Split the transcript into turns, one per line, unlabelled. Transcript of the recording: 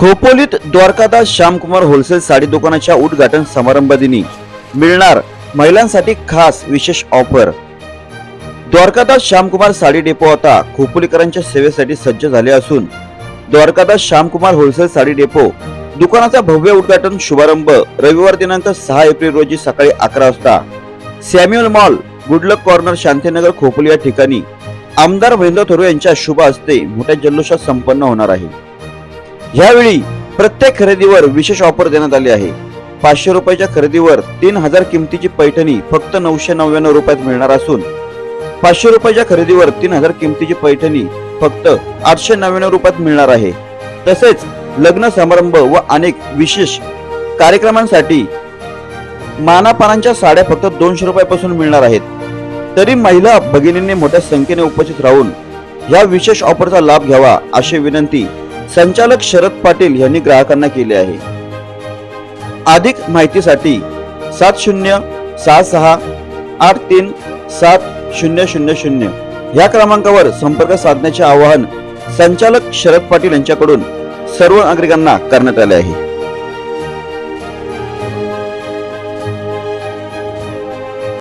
खोपोलीत Dwarkadas Shyamkumar wholesale sari दुकानाच्या उद्घाटन समारंभदिनी मिळणार महिलांसाठी खास विशेष ऑफर. द्वारकादास श्यामकुमार साडी डेपो आता खोपोलीकरांच्या सेवेसाठी सज्ज झाले असून द्वारकादास श्यामकुमार होलसेल साडी डेपो दुकानाचा भव्य उद्घाटन शुभारंभ रविवार दिनांक सहा एप्रिल रोजी सकाळी अकरा वाजता. Samuel mall Goodluck corner Shantinagar Khopoli या ठिकाणी. आमदार महेंद्र थोरवे यांच्या शुभ हस्ते मोठ्या जल्लोषात संपन्न होणार आहे. यावेळी प्रत्येक खरेदीवर विशेष ऑफर देण्यात आली आहे. पाचशे रुपयाच्या खरेदीवर तीन हजार किमतीची पैठणी फक्त नऊशे नव्याण्णव रुपयात मिळणार असून पाचशे रुपयाच्या खरेदीवर तीन हजार किमतीची पैठणी फक्त आठशे नव्याण्णव रुपयात मिळणार आहे. तसेच लग्न समारंभ व अनेक विशेष कार्यक्रमांसाठी मानापानांच्या साड्या फक्त दोनशे रुपयापासून मिळणार आहेत. तरी महिला भगिनींनी मोठ्या संख्येने उपस्थित राहून या विशेष ऑफरचा लाभ घ्यावा अशी विनंती संचालक शरद पाटील यांनी ग्राहकांना केले आहे. अधिक माहितीसाठी सात शून्य सहा सहा आठ तीन सात शून्य शून्य शून्य या क्रमांकावर संपर्क साधण्याचे आवाहन संचालक शरद पाटील यांच्याकडून सर्व नागरिकांना करण्यात आले आहे.